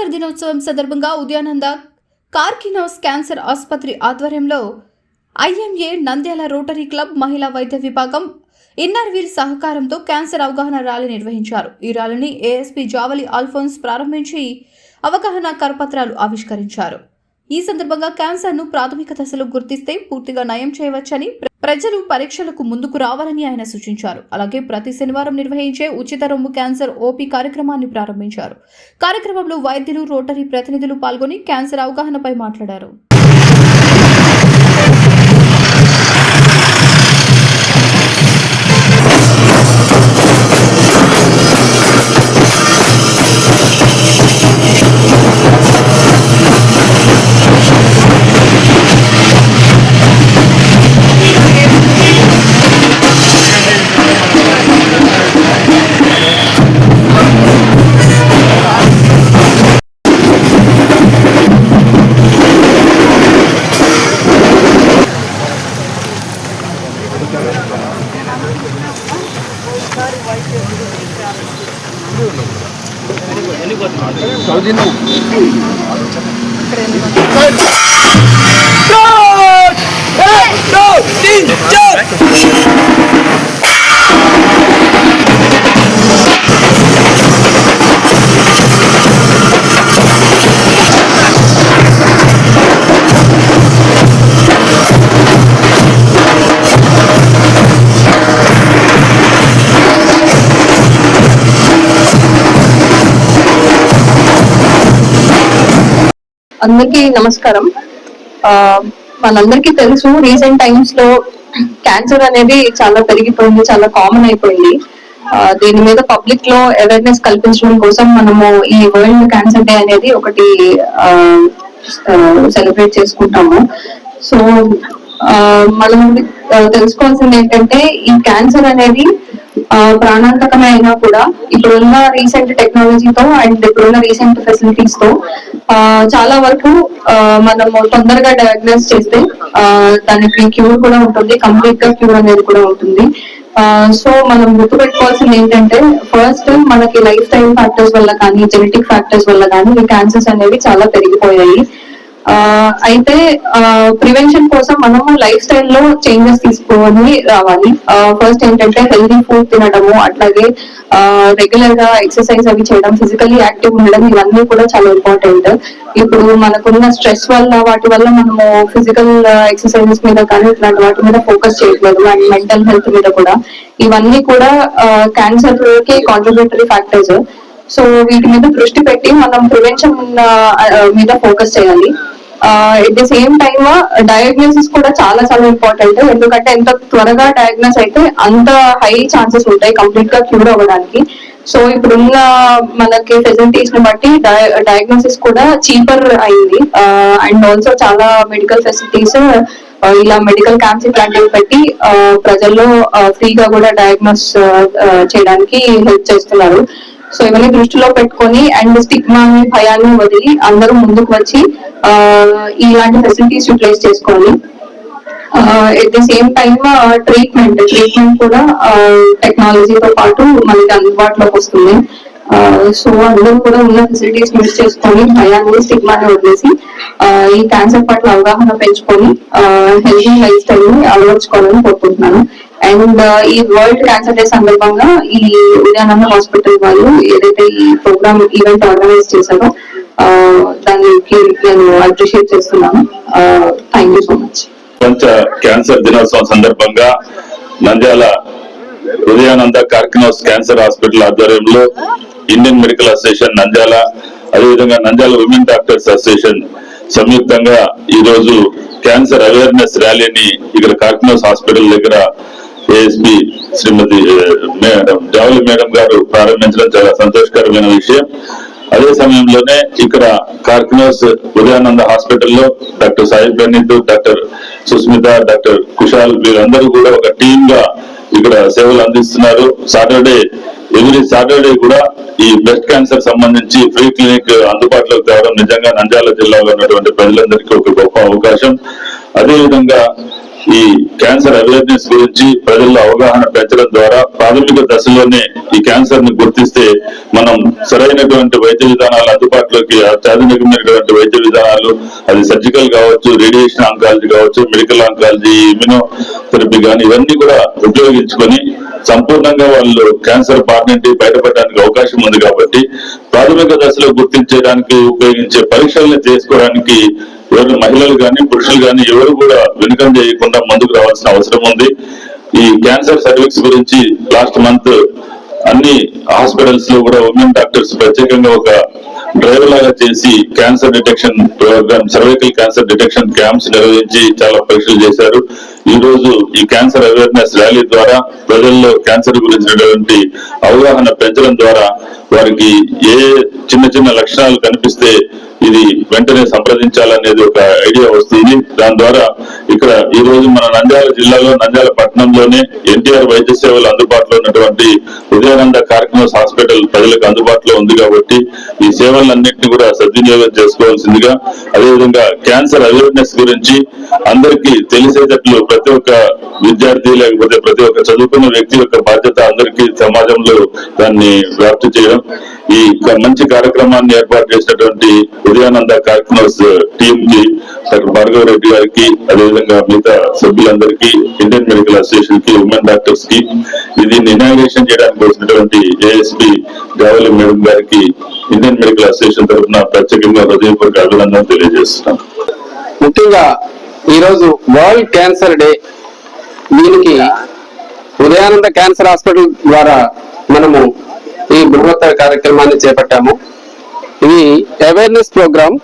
Cancer దినోత్సవం సందర్భంగా Udayananda Karkinos cancer ఆసుపత్రి ఆధ్వర్యంలో ఐఎంఏ నంద్యాల రోటరీ క్లబ్ మహిళా వైద్య విభాగం ఇన్నర్ వీల్ సహకారంతో క్యాన్సర్ అవగాహన ర్యాలీ నిర్వహించారు. ఈ ర్యాలీని ఏఎస్పీ జావలి ఆల్ఫోన్స్ ప్రారంభించి అవగాహన కరపత్రాలు ఆవిష్కరించారు. ఈ సందర్భంగా క్యాన్సర్ను ప్రాథమిక దశలో గుర్తిస్తే పూర్తిగా నయం చేయవచ్చని ప్రజలు పరీక్షలకు ముందుకు రావాలని ఆయన సూచించారు. అలాగే ప్రతి శనివారం నిర్వహించే ఉచిత రొమ్ము క్యాన్సర్ ఓపీ కార్యక్రమాన్ని ప్రారంభించారు. కార్యక్రమంలో వైద్యులు రోటరీ ప్రతినిధులు పాల్గొని క్యాన్సర్ అవగాహనపై మాట్లాడారు. అందరికీ నమస్కారం. మనందరికీ తెలుసు రీసెంట్ టైమ్స్లో క్యాన్సర్ అనేది చాలా పెరిగిపోయింది చాలా కామన్ అయిపోయింది. దీని మీద పబ్లిక్లో అవేర్నెస్ కల్పించడం కోసం మనము ఈ వరల్డ్ క్యాన్సర్ డే అనేది ఒకటి సెలబ్రేట్ చేసుకుంటాము. సో మనం తెలుసుకోవాల్సింది ఏంటంటే ఈ క్యాన్సర్ అనేది ప్రాణాంతకమే అయినా కూడా ఇప్పుడున్న రీసెంట్ టెక్నాలజీతో అండ్ ఇప్పుడున్న రీసెంట్ ఫెసిలిటీస్తో చాలా వరకు మనము తొందరగా డయాగ్నోస్ చేస్తే దానికి క్యూర్ కూడా ఉంటుంది కంప్లీట్గా క్యూర్ అనేది కూడా ఉంటుంది. సో మనం గుర్తుపెట్టుకోవాల్సింది ఏంటంటే ఫస్ట్ మనకి లైఫ్ స్టైల్ ఫ్యాక్టర్స్ వల్ల కానీ జెనెటిక్ ఫ్యాక్టర్స్ వల్ల కానీ ఈ క్యాన్సర్స్ అనేవి చాలా పెరిగిపోయాయి. అయితే ప్రివెన్షన్ కోసం మనము లైఫ్ స్టైల్లో చేంజెస్ తీసుకొని రావాలి. ఫస్ట్ ఏంటంటే హెల్దీ ఫుడ్ తినడము అట్లాగే రెగ్యులర్గా ఎక్సర్సైజ్ అవి చేయడం ఫిజికల్లీ యాక్టివ్ ఉండడం ఇవన్నీ కూడా చాలా ఇంపార్టెంట్ ఇప్పుడు మనకున్న స్ట్రెస్ వల్ల వాటి వల్ల మనము ఫిజికల్ ఎక్సర్సైజెస్ మీద కానీ ఇట్లాంటి వాటి మీద ఫోకస్ చేయట్లేదు అండ్ మెంటల్ హెల్త్ మీద కూడా. ఇవన్నీ కూడా క్యాన్సర్కి కాంట్రిబ్యూటరీ ఫ్యాక్టర్స్ సో వీటి మీద దృష్టి పెట్టి మనం ప్రివెన్షన్ మీద ఫోకస్ చేయాలి. At the same time diagnosis కూడా చాలా చాలా ఇంపార్టెంట్ ఎందుకంటే ఎంత త్వరగా డయాగ్నోస్ అయితే అంత హై ఛాన్సెస్ ఉంటాయి కంప్లీట్గా క్యూర్ అవ్వడానికి. సో ఇప్పుడున్న మనకి ఫెసిలిటీస్ని బట్టి డయాగ్నోసిస్ కూడా చీపర్ అయింది. అండ్ ఆల్సో చాలా మెడికల్ ఫెసిలిటీస్ ఇలా మెడికల్ క్యాంప్స్ ఇట్లాంటివి పెట్టి ప్రజల్లో ఫ్రీగా కూడా డయాగ్నోస్ చేయడానికి హెల్ప్ చేస్తున్నారు. సో ఇవన్నీ దృష్టిలో పెట్టుకొని అండ్ స్టిగ్మాని భయాన్ని వదిలి అందరూ ముందుకు వచ్చి ఇలాంటి ఫెసిలిటీస్ యూటిలైజ్ చేసుకోవాలి. At the same time treatment treatment కూడా టెక్నాలజీతో పాటు మనకి అందుబాటులోకి వస్తుంది. సో అందరూ కూడా ఉన్న ఫెసిలిటీస్ యూజ్ చేసుకొని భయాన్ని స్టిగ్మాని వదిలేసి ఈ క్యాన్సర్ పట్ల అవగాహన పెంచుకొని హెల్దీ లైఫ్ స్టైల్ని అలవర్చుకోవాలని కోరుకుంటున్నాను. అండ్ uh, ఈ వరల్డ్ క్యాన్సర్ డే సందర్భంగా ఈ ఉదయానంద హాస్పిటల్ వాళ్ళు ఏదైతే ఈ ప్రోగ్రామ్ ఈవెంట్ ఆర్గనైజ్ చేశారో దానికి నేను అప్రిషియేట్ చేస్తున్నాను. థ్యాంక్ యూ సో మచ్ ప్రపంచ క్యాన్సర్ దినోత్సవం సందర్భంగా నంద్యాల ఉదయానంద కార్కినోస్ క్యాన్సర్ హాస్పిటల్ ఆధ్వర్యంలో ఇండియన్ మెడికల్ అసోసియేషన్ నంద్యాల అదేవిధంగా నంద్యాల ఉమెన్ డాక్టర్స్ అసోసియేషన్ సంయుక్తంగా ఈ రోజు క్యాన్సర్ అవేర్నెస్ ర్యాలీని ఇక్కడ కార్కినోస్ హాస్పిటల్ దగ్గర ASP Shrimati madam Javali madam గారు ప్రారంభించడం చాలా సంతోషకరమైన విషయం. అదే సమయంలోనే ఇక్కడ కార్కినోస్ ఉదయానంద హాస్పిటల్లో doctor Sai Praneeth doctor Susmitha doctor Kushal వీరందరూ కూడా ఒక టీమ్గా ఇక్కడ సేవలు అందిస్తున్నారు. సాటర్డే ఎవ్రీ సాటర్డే కూడా ఈ బ్రెస్ట్ క్యాన్సర్ సంబంధించి ఫ్రీ క్లినిక్ అందుబాటులోకి తేవడం నిజంగా నంద్యాల జిల్లాలో ఉన్నటువంటి ప్రజలందరికీ ఒక గొప్ప అవకాశం. అదేవిధంగా ఈ క్యాన్సర్ అవేర్నెస్ గురించి ప్రజల్లో అవగాహన పెంచడం ద్వారా ప్రాథమిక దశలోనే ఈ క్యాన్సర్ని గుర్తిస్తే మనం సరైనటువంటి వైద్య విధానాలు అందుబాటులోకి అత్యాధునికమైనటువంటి వైద్య విధానాలు అది సర్జికల్ కావచ్చు రేడియేషన్ ఆంకాలజీ కావచ్చు మెడికల్ ఆంకాలజీ ఇమ్యూనో థెరపీ కానీ ఇవన్నీ కూడా ఉపయోగించుకొని సంపూర్ణంగా వాళ్ళు క్యాన్సర్ బారి నుండి బయటపడడానికి అవకాశం ఉంది కాబట్టి ప్రాథమిక దశలో గుర్తించడానికి ఉపయోగించే పరీక్షల్ని చేసుకోవడానికి ఎవరు మహిళలు కానీ పురుషులు కానీ ఎవరు కూడా వెనుకం చేయకుండా ముందుకు రావాల్సిన అవసరం ఉంది. ఈ క్యాన్సర్ సర్వీస్ గురించి లాస్ట్ మంత్ అన్ని హాస్పిటల్స్లో కూడా ఉమెన్ డాక్టర్స్ ప్రత్యేకంగా ఒక డ్రైవ్ లాగా చేసి cancer detection programme cervical cancer detection camps నిర్వహించి చాలా పరీక్షలు చేశారు. ఈ రోజు ఈ క్యాన్సర్ అవేర్నెస్ ర్యాలీ ద్వారా ప్రజల్లో క్యాన్సర్ గురించినటువంటి అవగాహన పెంచడం ద్వారా వారికి ఏ చిన్న చిన్న లక్షణాలు కనిపిస్తే ఇది వెంటనే సంప్రదించాలనేది ఒక ఐడియా వస్తుంది. దాని ద్వారా ఇక్కడ ఈ రోజు మన నంద్యాల జిల్లాలో నంద్యాల పట్టణంలోనే ఎన్టీఆర్ వైద్య సేవలు అందుబాటులో ఉన్నటువంటి ఉదయానంద కార్యక్రమస్ హాస్పిటల్ ప్రజలకు అందుబాటులో ఉంది కాబట్టి ఈ సేవలన్నింటినీ కూడా సద్వినియోగం చేసుకోవాల్సిందిగా అదేవిధంగా క్యాన్సర్ అవేర్నెస్ గురించి అందరికీ తెలిసేటట్లు ప్రతి ఒక్క విద్యార్థి లేకపోతే ప్రతి ఒక్క చదువుకున్న వ్యక్తి యొక్క బాధ్యత అందరికీ సమాజంలో దాన్ని వ్యాప్తి చేయడం. ఈ మంచి కార్యక్రమాన్ని ఏర్పాటు చేసినటువంటి ఉదయానంద కార్యక్రమస్ టీం కి డాక్టర్ భార్గవ రెడ్డి గారికి అదేవిధంగా మిగతా సభ్యులందరికీ ఇండియన్ మెడికల్ అసోసియేషన్కి ఉమెన్ డాక్టర్స్కి ఇది ఇనాగ్రేషన్ చేయడానికి వచ్చినటువంటి ఏఎస్పి జావలి మేడం గారికి ఇండియన్ మెడికల్ అసోసియేషన్ తరఫున ప్రత్యేకంగా హృదయపూర్వక అభినందనలు తెలియజేస్తున్నాం. ముఖ్యంగా ఈరోజు వరల్డ్ క్యాన్సర్ డే. దీనికి ఉదయానంద క్యాన్సర్ హాస్పిటల్ ద్వారా మనము ఈ బృహత్తర కార్యక్రమాన్ని చేపట్టాము. ఇది అవేర్నెస్ ప్రోగ్రామ్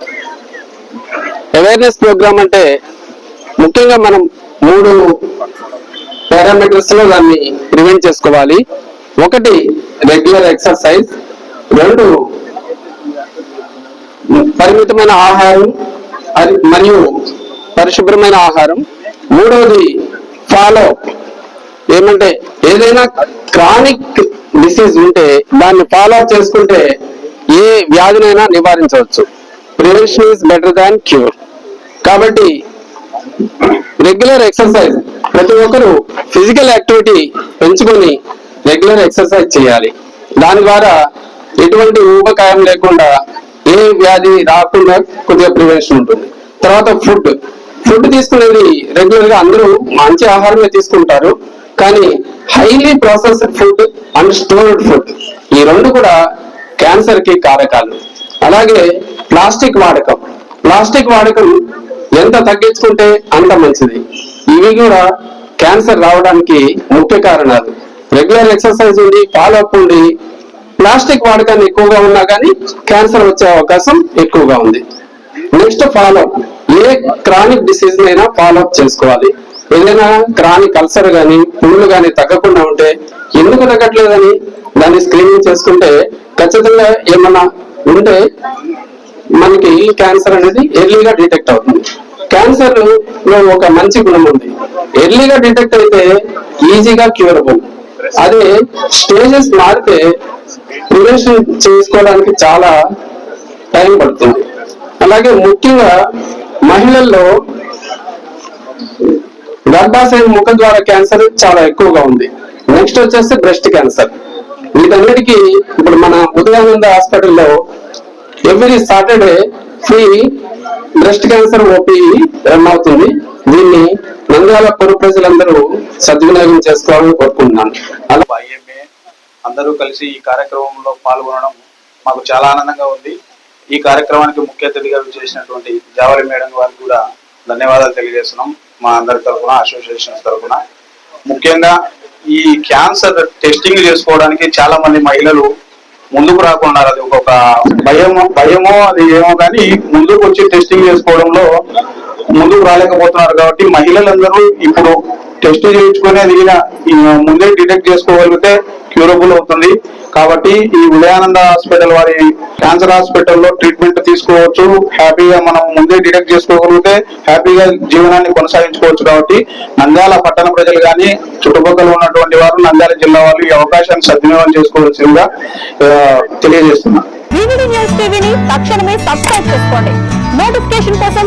అవేర్నెస్ ప్రోగ్రామ్ అంటే ముఖ్యంగా మనం మూడు పారామీటర్స్లో దాన్ని ప్రివెంట్ చేసుకోవాలి. ఒకటి రెగ్యులర్ ఎక్సర్సైజ్ రెండు పరిమితమైన ఆహారం అది- మరియు పరిశుభ్రమైన ఆహారం. మూడవది ఫాలో ఏమంటే ఏదైనా క్రానిక్ డిసీజ్ ఉంటే దాన్ని ఫాలో చేసుకుంటే ఏ వ్యాధినైనా నివారించవచ్చు. Prevention is better than cure. కాబట్టి రెగ్యులర్ ఎక్సర్సైజ్ ప్రతి ఒక్కరు ఫిజికల్ యాక్టివిటీ పెంచుకొని రెగ్యులర్ ఎక్సర్సైజ్ చేయాలి. దాని ద్వారా ఎటువంటి ఊబకాయం లేకుండా ఏ వ్యాధి రాకుండా కొద్దిగా ప్రివెన్షన్ ఉంటుంది. తర్వాత ఫుడ్. ఫుడ్ తీసుకునేది రెగ్యులర్గా అందరూ మంచి ఆహారమే తీసుకుంటారు. కానీ highly processed food and stored food ఈ రెండు కూడా క్యాన్సర్కి కారకాలు. అలాగే ప్లాస్టిక్ వాడకం. ప్లాస్టిక్ వాడకం ఎంత తగ్గించుకుంటే అంత మంచిది. ఇవి కూడా క్యాన్సర్ రావడానికి ముఖ్య కారణాలు. రెగ్యులర్ ఎక్సర్సైజ్ ఉండి ఫాలో అప్ ఉండి ప్లాస్టిక్ వాడకాన్ని ఎక్కువగా ఉన్నా కానీ క్యాన్సర్ వచ్చే అవకాశం ఎక్కువగా ఉంది. నెక్స్ట్ ఫాలో ఏ క్రానిక్ డిసీజ్ అయినా ఫాలో అప్ చేసుకోవాలి. ఏదైనా క్రానిక్ అల్సర్ కానీ పుండ్లు కానీ తగ్గకుండా ఉంటే ఎందుకు తగ్గట్లేదని దాన్ని స్క్రీనింగ్ చేసుకుంటే ఖచ్చితంగా ఏమన్నా ఉంటే మనకి క్యాన్సర్ అనేది ఎర్లీగా డిటెక్ట్ అవుతుంది. క్యాన్సర్లో ఒక మంచి గుణం ఉంది. ఎర్లీగా డిటెక్ట్ అయితే ఈజీగా క్యూరబుల్ అదే స్టేజెస్ మారితే ప్రివెన్షన్ చేసుకోవడానికి చాలా టైం పడుతుంది. అలాగే ముఖ్యంగా మహిళల్లో గర్భాశయం ముఖ ద్వారా క్యాన్సర్ చాలా ఎక్కువగా ఉంది. నెక్స్ట్ వచ్చేసి బ్రెస్ట్ క్యాన్సర్. వీటన్నిటికీ ఇప్పుడు మన ఉదయానంద హాస్పిటల్లో every Saturday free breast cancer OP run అవుతుంది. దీన్ని నంద్యాల పుర ప్రజలందరూ సద్వినియోగం చేసుకోవాలని కోరుకుంటున్నాను. అలా అందరూ కలిసి ఈ కార్యక్రమంలో పాల్గొనడం మాకు చాలా ఆనందంగా ఉంది. ఈ కార్యక్రమానికి ముఖ్య అతిథిగా చేసినటువంటి జావలి మేడం వారికి కూడా ధన్యవాదాలు తెలియజేస్తున్నాం. మా అందరి తరఫున అసోసియేషన్ తరఫున. ముఖ్యంగా ఈ క్యాన్సర్ టెస్టింగ్ చేసుకోవడానికి చాలా మంది మహిళలు ముందుకు రాకుండా అది ఒక భయమో భయమో అది ఏమో కానీ ముందుకు వచ్చి టెస్టింగ్ చేసుకోవడంలో ముందుకు రాలేకపోతున్నారు కాబట్టి మహిళలందరూ ఇప్పుడు టెస్ట్ చేయించుకునే ముందే డిటెక్ట్ చేసుకోగలిగితే క్యూరబుల్ అవుతుంది. కాబట్టి ఈ ఉదయానంద హాస్పిటల్ వారి క్యాన్సర్ హాస్పిటల్లో ట్రీట్మెంట్ తీసుకోవచ్చు. హ్యాపీగా మనం ముందే డిటెక్ట్ చేసుకోగలిగితే హ్యాపీగా జీవనాన్ని కొనసాగించుకోవచ్చు కాబట్టి నంద్యాల పట్టణ ప్రజలు కానీ చుట్టుపక్కల ఉన్నటువంటి వారు నంద్యాల జిల్లా వాళ్ళు ఈ అవకాశాన్ని సద్వినియోగం చేసుకోవాల్సిందిగా ఆ, తక్షణమే సబ్స్క్రైబ్ చేసుకోండి. నోటిఫికేషన్ కోసం